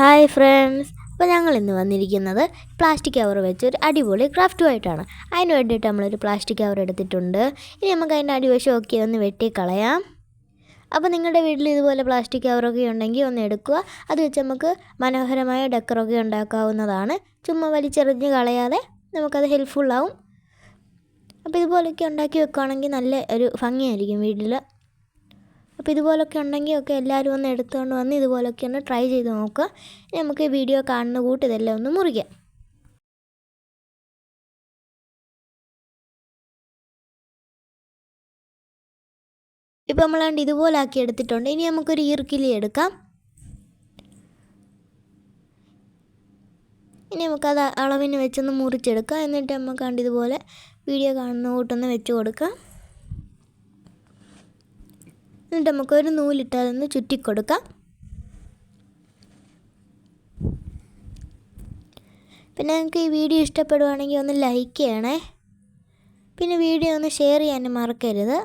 Hi friends അപ്പോൾ ഞങ്ങൾ ഇന്ന് വന്നിരിക്കുന്നത് പ്ലാസ്റ്റിക് കവർ വെച്ച് ഒരു അടിപൊളി ക്രാഫ്റ്റുമായിട്ടാണ് അതിന് വേണ്ടിയിട്ട് നമ്മളൊരു പ്ലാസ്റ്റിക് കവർ എടുത്തിട്ടുണ്ട്. ഇനി നമുക്ക് അതിന്റെ അടിവശം ഒക്കെ ഒന്ന് വെട്ടിക്കളയാം അപ്പോൾ നിങ്ങളുടെ വീട്ടിൽ ഇതുപോലെ പ്ലാസ്റ്റിക് കവറൊക്കെ ഉണ്ടെങ്കിൽ ഒന്ന് എടുക്കുക. അത് വെച്ച് നമുക്ക് മനോഹരമായ ഡെക്കറൊക്കെ ഉണ്ടാക്കാവുന്നതാണ്. ചുമ്മാ വലിച്ചെറിഞ്ഞ് കളയാതെ നമുക്കത് ഹെൽപ്ഫുള്ളാവും അപ്പോൾ ഇതുപോലെയൊക്കെ ഉണ്ടാക്കി വെക്കുകയാണെങ്കിൽ നല്ല ഒരു ഭംഗിയായിരിക്കും വീട്ടിൽ അപ്പോൾ ഇതുപോലൊക്കെ ഉണ്ടെങ്കിൽ ഒക്കെ എല്ലാവരും ഒന്ന് എടുത്തുകൊണ്ട് വന്ന് ഇതുപോലൊക്കെ ഒന്ന് ട്രൈ ചെയ്ത് നോക്കുക. നമുക്ക് ഈ വീഡിയോ കാണുന്ന കൂട്ട് ഇതെല്ലാം ഒന്ന് മുറിക്കാം. ഇപ്പോൾ നമ്മളാണ്ട് ഇതുപോലെ ആക്കി എടുത്തിട്ടുണ്ട്. ഇനി നമുക്കൊരു ഈർക്കിലി എടുക്കാം. ഇനി നമുക്കത് അളവിന് വെച്ചൊന്ന് മുറിച്ചെടുക്കാം. എന്നിട്ട് നമുക്കാണ്ട് ഇതുപോലെ വീഡിയോ കാണുന്ന കൂട്ടൊന്ന് വെച്ച് കൊടുക്കാം. എന്നിട്ട് നമുക്കൊരു നൂലിട്ട് അതൊന്ന് ചുറ്റിക്കൊടുക്കാം. പിന്നെ നിങ്ങൾക്ക് ഈ വീഡിയോ ഇഷ്ടപ്പെടുവാണെങ്കിൽ ഒന്ന് ലൈക്ക് ചെയ്യണേ. പിന്നെ വീഡിയോ ഒന്ന് ഷെയർ ചെയ്യാൻ മറക്കരുത്.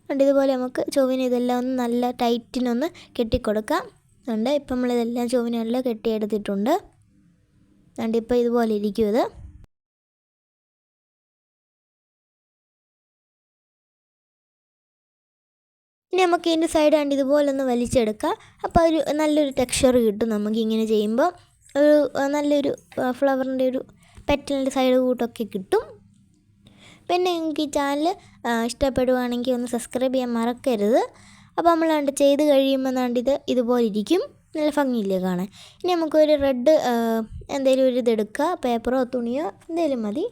അതുകൊണ്ട് ഇതുപോലെ നമുക്ക് ചൊവ്വിന് ഇതെല്ലാം ഒന്ന് നല്ല ടൈറ്റിനൊന്ന് കെട്ടിക്കൊടുക്കാം. അതുകൊണ്ട് ഇപ്പം നമ്മളിതെല്ലാം ചൊവ്വിനെല്ലാം കെട്ടിയെടുത്തിട്ടുണ്ട്. അതുകൊണ്ട് ഇപ്പോൾ ഇതുപോലെ ഇരിക്കും ഇത്. നമുക്ക് ഇതിന്റെ സൈഡ് കണ്ട് ഇതുപോലെ ഒന്ന് വലിച്ചെടുക്കാം അപ്പോൾ ഒരു നല്ലൊരു ടെക്സ്ചർ കിട്ടും നമുക്ക് ഇങ്ങനെ ചെയ്യുമ്പോൾ. ഒരു നല്ലൊരു ഫ്ലവറിന്റെ ഒരു പെറ്റലിന്റെ സൈഡ് കൂട്ടൊക്കെ കിട്ടും. പിന്നെ നിങ്ങൾക്ക് ഈ ചാനൽ ഇഷ്ടപ്പെടുവാണെങ്കിൽ ഒന്ന് സബ്സ്ക്രൈബ് ചെയ്യാൻ മറക്കരുത്. അപ്പോൾ നമ്മൾ കണ്ട് ചെയ്ത് കഴിയുമ്പോൾ കണ്ടിത് ഇത് ഇതുപോലെ ഇരിക്കും. നല്ല ഭംഗിയില്ലേ കാണാൻ. ഇനി നമുക്കൊരു റെഡ് എന്തെങ്കിലും ഒരു ഇതെടുക്കുക പേപ്പറോ തുണിയോ എന്തെങ്കിലും മതി.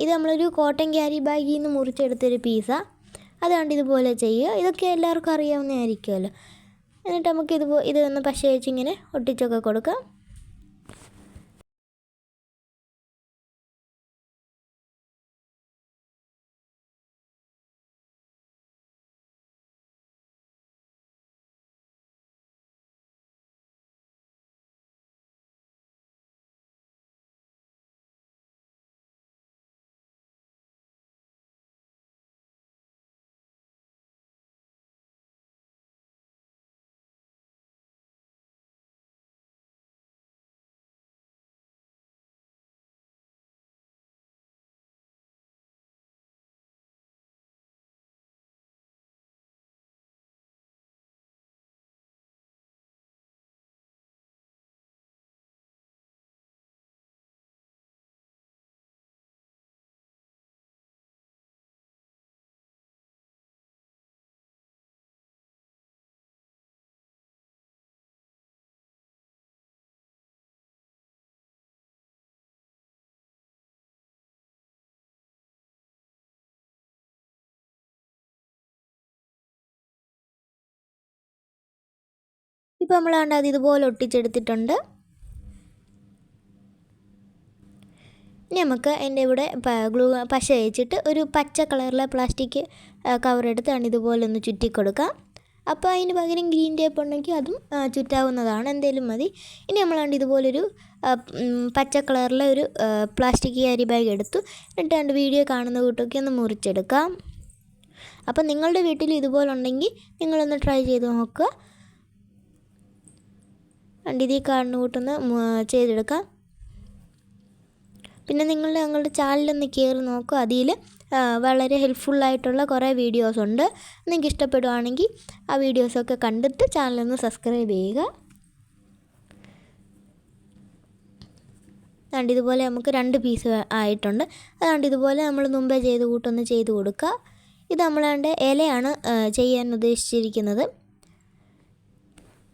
ഇത് നമ്മളൊരു കോട്ടൺ ക്യാരി ബാഗിൽ നിന്ന് മുറിച്ചെടുത്തൊരു പീസാണ് അതുകൊണ്ട് ഇതുപോലെ ചെയ്യുക. ഇതൊക്കെ എല്ലാവർക്കും അറിയാവുന്നതായിരിക്കുമല്ലോ. എന്നിട്ട് നമുക്ക് ഇത് ഇത് ഒന്ന് പശ വെച്ചിങ്ങനെ ഒട്ടിച്ചൊക്കെ കൊടുക്കാം. ഇപ്പോൾ നമ്മൾ കണ്ട അത് ഇതുപോലെ ഒട്ടിച്ചെടുത്തിട്ടുണ്ട്. ഇനി നമുക്ക് എന്റെ ഇവിടെ ഗ്ലൂ പശ വെച്ചിട്ട് ഒരു പച്ച കളറിലെ പ്ലാസ്റ്റിക് കവർ എടുത്താണ് ഇതുപോലെ ഒന്ന് ചുറ്റി കൊടുക്കാം. അപ്പോൾ അതിന് പകരം ഗ്രീൻ ടേപ്പ് ഉണ്ടെങ്കിൽ അതും ചുറ്റാവുന്നതാണ്. എന്തേലും മതി. ഇനി നമ്മളാണ്ട് ഇതുപോലൊരു പച്ച കളറിലെ ഒരു പ്ലാസ്റ്റിക് ക്യാരി ബാഗ് എടുത്തു. എന്നിട്ട് രണ്ട് വീഡിയോ കാണുന്ന കൂട്ടൊക്കെ ഒന്ന് മുറിച്ചെടുക്കാം. അപ്പോൾ നിങ്ങളുടെ വീട്ടിൽ ഇതുപോലെ ഉണ്ടെങ്കിൽ നിങ്ങളൊന്ന് ട്രൈ ചെയ്ത് നോക്കുക. ഇതിൽ കാണുന്ന കൂട്ടൊന്ന് ചെയ്തെടുക്കാം. പിന്നെ നിങ്ങൾ ഞങ്ങളുടെ ചാനലൊന്ന് കയറി നോക്കുക അതിൽ വളരെ ഹെൽപ്ഫുള്ളായിട്ടുള്ള കുറേ വീഡിയോസ് ഉണ്ട്. നിങ്ങൾക്ക് ഇഷ്ടപ്പെടുവാണെങ്കിൽ ആ വീഡിയോസൊക്കെ കണ്ടിട്ട് ചാനലൊന്ന് സബ്സ്ക്രൈബ് ചെയ്യുക. അതുകൊണ്ട് ഇതുപോലെ നമുക്ക് രണ്ട് പീസ് ആയിട്ടുണ്ട്. അതുകൊണ്ട് ഇതുപോലെ നമ്മൾ മുമ്പേ ചെയ്ത് കൂട്ടൊന്ന് ചെയ്ത് കൊടുക്കുക. ഇത് നമ്മളാണ്ട് ഇലയാണ് ചെയ്യാൻ ഉദ്ദേശിച്ചിരിക്കുന്നത്.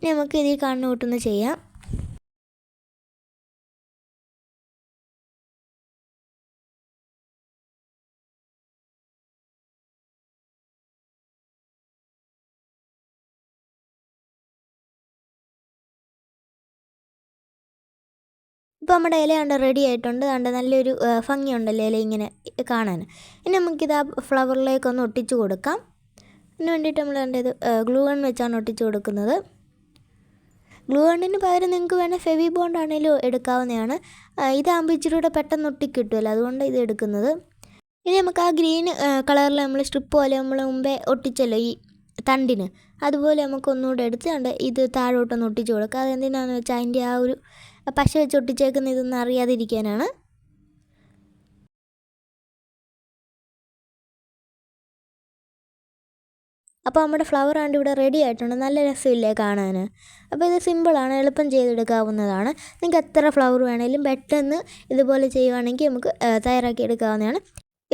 നമുക്ക് ഇതിൽ കാണുന്ന ചെയ്യാം. ഇപ്പോൾ നമ്മുടെ ഇല കണ്ട് റെഡി ആയിട്ടുണ്ട്. കണ്ട് നല്ലൊരു ഭംഗിയുണ്ടല്ലോ ഇല ഇങ്ങനെ കാണാൻ. ഇനി നമുക്കിത് ആ ഫ്ലവറിലേക്കൊന്ന് ഒട്ടിച്ചു കൊടുക്കാം. അതിന് വേണ്ടിയിട്ട് നമ്മൾ കണ്ടത് ഗ്ലൂ വൺ വെച്ചാണ് ഒട്ടിച്ചു കൊടുക്കുന്നത്. ഗ്ലൂ ഗണ്ണിന് പകരം നിങ്ങൾക്ക് വേണേൽ ഫെവി ബോണ്ട് ആണെങ്കിലും എടുക്കാവുന്നതാണ്. ഇതാകുമ്പോൾ ഇച്ചിരി കൂടെ പെട്ടെന്ന് ഒട്ടിക്കിട്ടുമല്ലോ അതുകൊണ്ട് ഇത് എടുക്കുന്നത്. ഇനി നമുക്ക് ആ ഗ്രീൻ കളറിൽ നമ്മൾ സ്ട്രിപ്പ് പോലെ നമ്മൾ മുമ്പേ ഒട്ടിച്ചല്ലോ ഈ തണ്ടിന്. അതുപോലെ നമുക്ക് ഒന്നുകൂടെ എടുത്ത് കണ്ട് ഇത് താഴോട്ടൊന്ന് ഒട്ടിച്ച് കൊടുക്കുക അതെന്തിനാണെന്ന് വെച്ചാൽ അതിന്റെ ആ ഒരു പശ വെച്ച് ഒട്ടിച്ചേക്കുന്ന ഇതൊന്നും അറിയാതിരിക്കാനാണ്. അപ്പോൾ നമ്മുടെ ഫ്ലവർ ആണ്ട് ഇവിടെ റെഡി ആയിട്ടുണ്ട്. നല്ല രസമില്ലേ കാണാൻ. അപ്പോൾ ഇത് സിമ്പിളാണ് എളുപ്പം ചെയ്തെടുക്കാവുന്നതാണ്. നിങ്ങൾക്ക് എത്ര ഫ്ലവർ വേണമെങ്കിലും പെട്ടെന്ന് ഇതുപോലെ ചെയ്യുവാണെങ്കിൽ നമുക്ക് തയ്യാറാക്കി എടുക്കാവുന്നതാണ്.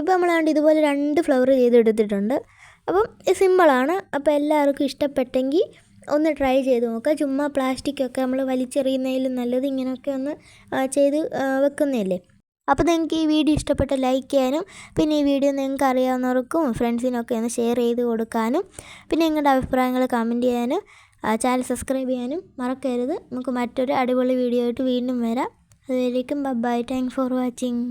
ഇപ്പോൾ നമ്മളാണ്ട് ഇതുപോലെ രണ്ട് ഫ്ലവർ ചെയ്തെടുത്തിട്ടുണ്ട്. അപ്പം സിമ്പിളാണ് അപ്പോൾ എല്ലാവർക്കും ഇഷ്ടപ്പെട്ടെങ്കിൽ ഒന്ന് ട്രൈ ചെയ്ത് നോക്കുക. ചുമ്മാ പ്ലാസ്റ്റിക്കൊക്കെ നമ്മൾ വലിച്ചെറിയുന്നതിലും നല്ലത് ഇങ്ങനെയൊക്കെ ഒന്ന് ചെയ്ത് വെക്കുന്നതല്ലേ? അപ്പോൾ നിങ്ങൾക്ക് ഈ വീഡിയോ ഇഷ്ടപ്പെട്ട ലൈക്ക് ചെയ്യാനും പിന്നെ ഈ വീഡിയോ നിങ്ങൾക്ക് അറിയാവുന്നവർക്കും ഫ്രണ്ട്സിനൊക്കെ ഒന്ന് ഷെയർ ചെയ്ത് കൊടുക്കാനും പിന്നെ നിങ്ങളുടെ അഭിപ്രായങ്ങൾ കമന്റ് ചെയ്യാനും ചാനൽ സബ്സ്ക്രൈബ് ചെയ്യാനും മറക്കരുത്. നമുക്ക് മറ്റൊരു അടിപൊളി വീഡിയോ ആയിട്ട് വീണ്ടും വരാം. അതുവരേക്കും ബൈ താങ്ക് ഫോർ വാച്ചിങ്